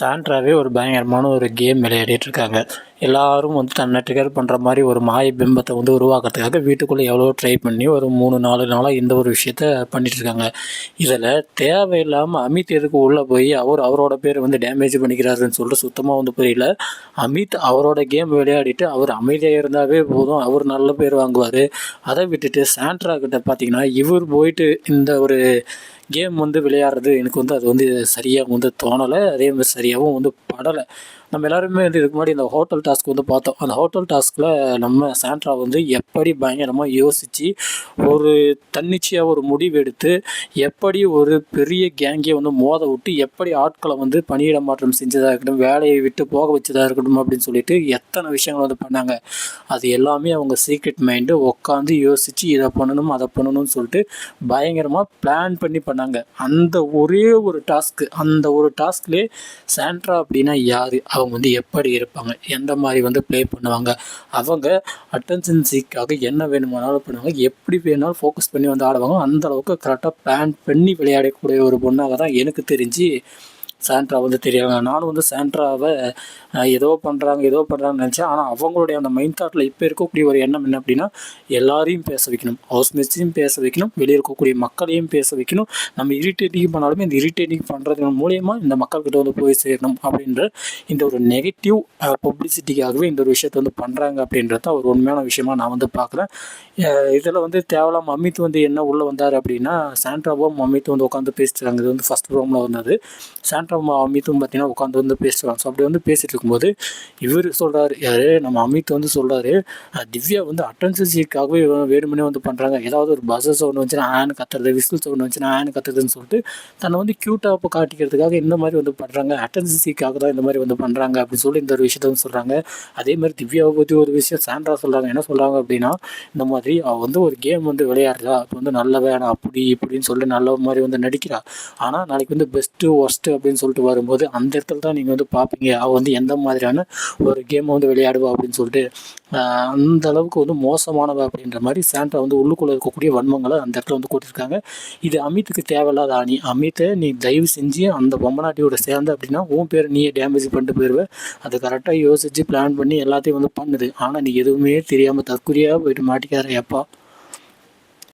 சாண்ட்ராவே ஒரு பயங்கரமான ஒரு கேம் விளையாடிட்டு இருக்காங்க எல்லாரும் வந்து தன்னை ட்ரிகர் பண்ணுற மாதிரி ஒரு மாய பிம்பத்தை வந்து உருவாக்குறதுக்காக வீட்டுக்குள்ளே எவ்வளோ ட்ரை பண்ணி ஒரு மூணு நாலு நாளாக இந்த ஒரு விஷயத்த பண்ணிட்டு இருக்காங்க இதில் தேவையில்லாமல் அமித் எதுக்கு உள்ளே போய் அவர் அவரோட பேர் வந்து டேமேஜ் பண்ணிக்கிறாருன்னு சொல்லிட்டு சுத்தமாக வந்து புரியல. அமித் அவரோட கேம் விளையாடிட்டு அவர் அமைதியாக இருந்தாவே போதும் அவர் நல்ல பேர் வாங்குவார். அதை விட்டுட்டு சாண்ட்ரா கிட்ட பார்த்தீங்கன்னா இவர் போயிட்டு இந்த ஒரு கேம் வந்து விளையாடுறது எனக்கு வந்து அது வந்து சரியாக வந்து தோணலை. அதே மாதிரி சரியாகவும் வந்து படலை. நம்ம எல்லாருமே வந்து இதுக்கு முன்னாடி இந்த ஹோட்டல் டாஸ்க் வந்து பார்த்தோம். அந்த ஹோட்டல் டாஸ்கில் நம்ம சாண்ட்ரா வந்து எப்படி பயங்கரமாக யோசித்து ஒரு தன்னிச்சையாக ஒரு முடிவு எடுத்து எப்படி ஒரு பெரிய கேங்கே வந்து மோத விட்டு எப்படி ஆட்களை வந்து பணியிட மாற்றம் செஞ்சதாக இருக்கட்டும் வேலையை விட்டு போக வச்சதாக இருக்கட்டும் அப்படின்னு சொல்லிட்டு எத்தனை விஷயங்கள் வந்து பண்ணாங்க. அது எல்லாமே அவங்க சீக்ரெட் மைண்டு உட்காந்து யோசித்து இதை பண்ணணும் அதை பண்ணணும்னு சொல்லிட்டு பயங்கரமாக பிளான் பண்ணி பண்ணாங்க. அந்த ஒரே ஒரு டாஸ்க்கு அந்த ஒரு டாஸ்க்லேயே சாண்ட்ரா அப்படின்னா யார்? அவங்க வந்து எப்படி இருப்பாங்க? எந்த மாதிரி வந்து ப்ளே பண்ணுவாங்க? அவங்க அட்டென்ஷன்ஸிக்காக என்ன வேணுமானாலும் பண்ணுவாங்க. எப்படி வேணாலும் ஃபோக்கஸ் பண்ணி வந்து ஆடுவாங்க. அந்த அளவுக்கு கரெக்டாக பிளான் பண்ணி விளையாடக்கூடிய ஒரு பொண்ணாக தான் எனக்கு தெரிஞ்சு சாண்ட்ரா வந்து தெரியாங்க நானும் வந்து சாண்ட்ராவை ஏதோ பண்ணுறாங்க ஏதோ பண்ணுறாங்கன்னு நினச்சேன். ஆனால் அவங்களுடைய அந்த மைண்ட் தாட்டில் இப்போ இருக்கக்கூடிய ஒரு எண்ணம் என்ன அப்படின்னா எல்லாரையும் பேச வைக்கணும். ஹவுஸ் மேட்ஸையும் பேச வைக்கணும். வெளியே இருக்கக்கூடிய மக்களையும் பேச வைக்கணும். நம்ம இரிட்டேட்டிங் பண்ணாலுமே இந்த இரிட்டேட்டிங் பண்ணுறது மூலயமா இந்த மக்கள்கிட்ட வந்து போய் சேரணும் அப்படின்ற இந்த ஒரு நெகட்டிவ் பப்ளிசிட்டிக்காகவே இந்த ஒரு விஷயத்தை வந்து பண்ணுறாங்க அப்படின்றது தான் ஒரு உண்மையான விஷயமா நான் வந்து பார்க்குறேன். இதில் வந்து தேவலாம் அமித் வந்து என்ன உள்ளே வந்தார் அப்படின்னா சாண்ட்ராவும் அமித் வந்து உட்காந்து பேசிட்டாங்க. இது வந்து ஃபஸ்ட் ப்ரோமில் வந்தது. சாண்ட்ராவும் அமித்தும் பார்த்தீங்கன்னா உட்காந்து வந்து பேசுகிறான் ஸோ அப்படி வந்து பேசிகிட்டு இருக்கும்போது இவர் சொல்கிறாரு யார்? நம்ம அமித் வந்து சொல்கிறாரு திவ்யா வந்து அட்டன்சன்சிக்காகவே வேணுமனே வந்து பண்ணுறாங்க ஏதாவது ஒரு பஸ்ஸஸ் ஒன்று வந்துச்சுன்னா ஆன் கத்துறது விசில்ஸ் ஒன்று வந்துச்சுன்னா ஆன் கத்துறதுன்னு சொல்லிட்டு தன்னை வந்து க்யூட்டாக காட்டிக்கிறதுக்காக இந்த மாதிரி வந்து பண்ணுறாங்க அட்டன்சன்சிக்காக தான் இந்த மாதிரி வந்து பண்ணுறாங்க அப்படின்னு சொல்லி இந்த ஒரு விஷயத்த வந்து சொல்கிறாங்க அதே மாதிரி திவ்யாவை பற்றி ஒரு விஷயம் சாண்ட்ரா சொல்கிறாங்க என்ன சொல்கிறாங்க அப்படின்னா இந்த மாதிரி அவள் வந்து ஒரு கேம் வந்து விளையாடுறா. அது வந்து நல்ல வேணாம் அப்படி இப்படின்னு சொல்லி நல்ல மாதிரி வந்து நடிக்கிறா. ஆனால் நாளைக்கு வந்து பெஸ்ட்டு ஒஸ்ட்டு அப்படின்னு சொல்லிட்டு வரும்போது அந்த இடத்துல தான் நீங்கள் வந்து பார்ப்பீங்க அவள் வந்து எந்த மாதிரியான ஒரு கேமை வந்து விளையாடுவா அப்படின்னு சொல்லிட்டு அந்த அளவுக்கு வந்து மோசமானவ அப்படின்ற மாதிரி சாண்டா வந்து உள்ளுக்குள்ளே இருக்கக்கூடிய வன்மங்களை அந்த இடத்துல வந்து கூட்டியிருக்காங்க இது அமித்துக்கு தேவையில்லாத அணி அமித்தை நீ தயவு செஞ்சு அந்த பொம்மநாட்டியோட சேர்ந்த அப்படின்னா உன் பேர் நீயே டேமேஜ் பண்ணிட்டு போயிடுவ அதை கரெக்டாக யோசித்து பிளான் பண்ணி எல்லாத்தையும் வந்து பண்ணுது. ஆனால் நீ எதுவுமே தெரியாமல் தற்கொலையாக போயிட்டு மாட்டிக்கார எப்பா